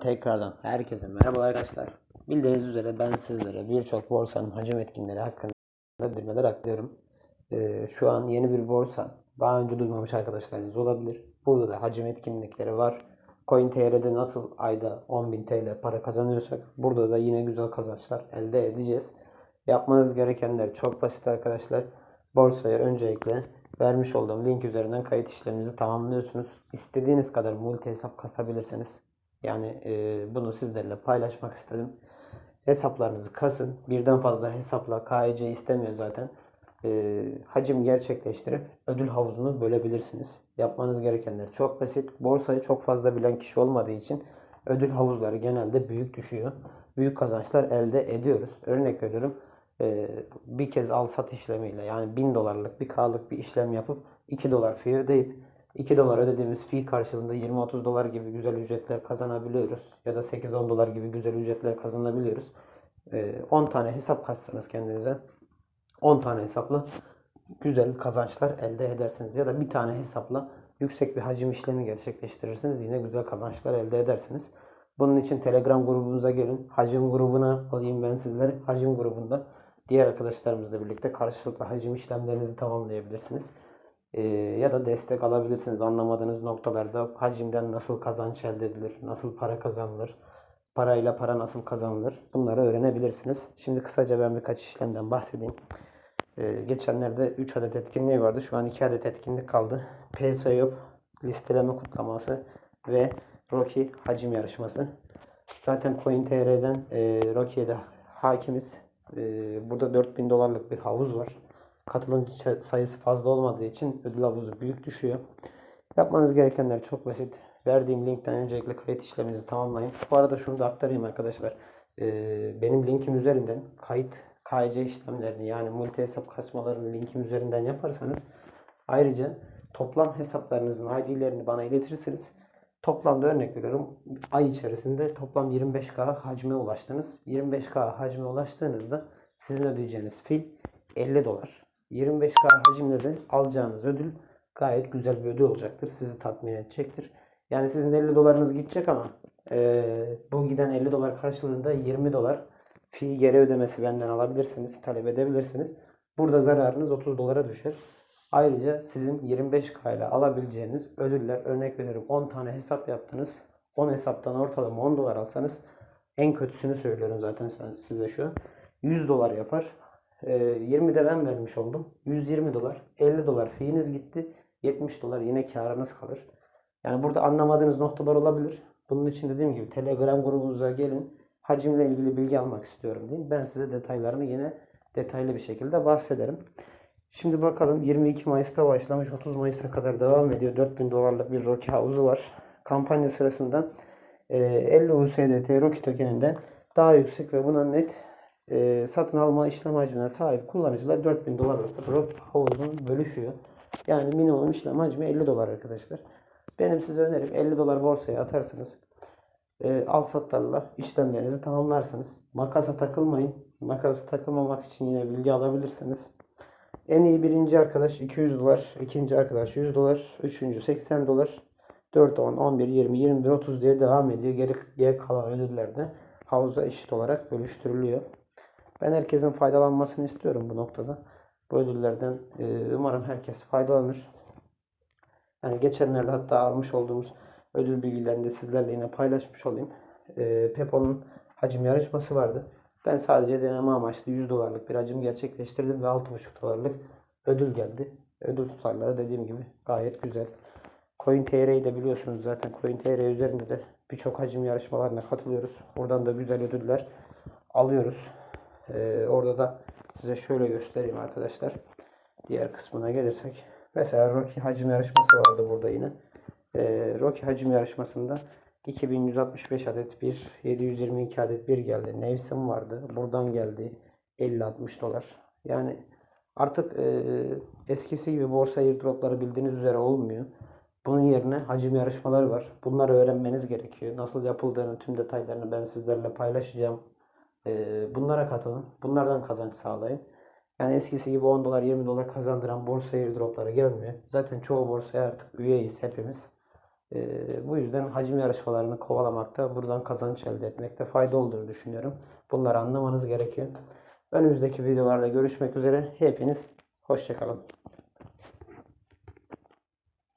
Tekrardan herkese merhaba arkadaşlar. Bildiğiniz üzere ben sizlere birçok borsanın hacim etkinleri hakkında bildirmeler aktarıyorum. Ee, şu an yeni bir borsa. Daha önce duymamış arkadaşlarınız olabilir. Burada da hacim etkinlikleri var. CoinTR'de nasıl ayda 10.000 TL para kazanıyorsak burada da yine güzel kazançlar elde edeceğiz. Yapmanız gerekenler çok basit arkadaşlar. Borsaya öncelikle vermiş olduğum link üzerinden kayıt işleminizi tamamlıyorsunuz. İstediğiniz kadar multi hesap kasabilirsiniz. Yani e, bunu sizlerle paylaşmak istedim. Hesaplarınızı kasın. Birden fazla hesapla KYC istemiyor zaten. E, hacim gerçekleştirip ödül havuzunu bölebilirsiniz. Yapmanız gerekenler çok basit. Borsayı çok fazla bilen kişi olmadığı için ödül havuzları genelde büyük düşüyor. Büyük kazançlar elde ediyoruz. Örnek veriyorum. e, bir kez al sat işlemiyle yani 1000 dolarlık bir K'lık bir işlem yapıp 2 dolar fee ödeyip 2 dolar ödediğimiz fee karşılığında 20-30 dolar gibi güzel ücretler kazanabiliyoruz. Ya da 8-10 dolar gibi güzel ücretler kazanabiliyoruz. Ee, 10 tane hesap kassanız kendinize 10 tane hesapla güzel kazançlar elde edersiniz. Ya da bir tane hesapla yüksek bir hacim işlemi gerçekleştirirsiniz. Yine güzel kazançlar elde edersiniz. Bunun için Telegram grubumuza gelin. Hacim grubuna alayım ben sizleri. Hacim grubunda diğer arkadaşlarımızla birlikte karşılıklı hacim işlemlerinizi tamamlayabilirsiniz. Ee, ya da destek alabilirsiniz anlamadığınız noktalarda hacimden nasıl kazanç elde edilir, nasıl para kazanılır, parayla para nasıl kazanılır bunları öğrenebilirsiniz. Şimdi kısaca ben birkaç işlemden bahsedeyim. Ee, geçenlerde 3 adet etkinliği vardı. Şu an 2 adet etkinlik kaldı. PSYOP listeleme kutlaması ve Rocky hacim yarışması. Zaten CoinTR'den e, Rocky'ye de hakimiz. E, burada 4000 dolarlık bir havuz var. Katılımcı sayısı fazla olmadığı için ödül havuzu büyük düşüyor. Yapmanız gerekenler çok basit. Verdiğim linkten öncelikle kayıt işleminizi tamamlayın. Bu arada şunu da aktarayım arkadaşlar. Ee, benim linkim üzerinden kayıt KYC işlemlerini yani multi hesap kasmalarını linkim üzerinden yaparsanız ayrıca toplam hesaplarınızın ID'lerini bana iletirseniz toplamda örnek veriyorum ay içerisinde toplam 25K hacme ulaştınız. 25K hacme ulaştığınızda sizin ödeyeceğiniz fil 50 dolar. 25K hacimle de alacağınız ödül gayet güzel bir ödül olacaktır. Sizi tatmin edecektir. Yani sizin 50 dolarınız gidecek ama eee, bu giden 50 dolar karşılığında 20 dolar fee geri ödemesi benden alabilirsiniz, talep edebilirsiniz. Burada zararınız 30 dolara düşer. Ayrıca sizin 25K ile alabileceğiniz ödüller örnek veriyorum 10 tane hesap yaptınız. 10 hesaptan ortalama 10 dolar alsanız en kötüsünü söylüyorum zaten size şu an. 100 dolar yapar. Ee, 20 de ben vermiş oldum. 120 dolar. 50 dolar fiyiniz gitti. 70 dolar yine karınız kalır. Yani burada anlamadığınız noktalar olabilir. Bunun için dediğim gibi Telegram grubumuza gelin. Hacimle ilgili bilgi almak istiyorum deyin. Ben size detaylarını yine detaylı bir şekilde bahsederim. Şimdi bakalım 22 Mayıs'ta başlamış 30 Mayıs'a kadar devam ediyor. 4000 dolarlık bir Rocky havuzu var. Kampanya sırasında e, 50 USDT Rocky tokeninden daha yüksek ve buna net e, satın alma işlem hacmine sahip kullanıcılar 4000 dolarlık Rocky havuzunu bölüşüyor. Yani minimum işlem hacmi 50 dolar arkadaşlar. Benim size önerim 50 dolar borsaya atarsanız e, al satlarla işlemlerinizi tamamlarsınız. Makasa takılmayın. Makasa takılmamak için yine bilgi alabilirsiniz. En iyi birinci arkadaş 200 dolar, ikinci arkadaş 100 dolar, üçüncü 80 dolar, 4, 10, 11, 20, 21, 30 diye devam ediyor. Geri, geri kalan ödüller de havuza eşit olarak bölüştürülüyor. Ben herkesin faydalanmasını istiyorum bu noktada. Bu ödüllerden e, umarım herkes faydalanır. Yani geçenlerde hatta almış olduğumuz ödül bilgilerini de sizlerle yine paylaşmış olayım. Ee, Pepo'nun hacim yarışması vardı. Ben sadece deneme amaçlı 100 dolarlık bir hacim gerçekleştirdim ve 6,5 dolarlık ödül geldi. Ödül tutarları dediğim gibi gayet güzel. CoinTR'yi de biliyorsunuz zaten CoinTR üzerinde de birçok hacim yarışmalarına katılıyoruz. Buradan da güzel ödüller alıyoruz. Ee, orada da size şöyle göstereyim arkadaşlar. Diğer kısmına gelirsek. Mesela Rocky hacim yarışması vardı burada yine. Ee, Rocky hacim yarışmasında 2165 adet bir, 722 adet bir geldi. Nevsim vardı. Buradan geldi. 50-60 dolar. Yani artık e, eskisi gibi borsa airdropları bildiğiniz üzere olmuyor. Bunun yerine hacim yarışmaları var. Bunları öğrenmeniz gerekiyor. Nasıl yapıldığını tüm detaylarını ben sizlerle paylaşacağım. Bunlara katılın. Bunlardan kazanç sağlayın. Yani eskisi gibi 10 dolar 20 dolar kazandıran borsa airdropları gelmiyor. Zaten çoğu borsaya artık üyeyiz hepimiz. Bu yüzden hacim yarışmalarını kovalamakta, buradan kazanç elde etmekte fayda olduğunu düşünüyorum. Bunları anlamanız gerekiyor. Önümüzdeki videolarda görüşmek üzere. Hepiniz hoşçakalın.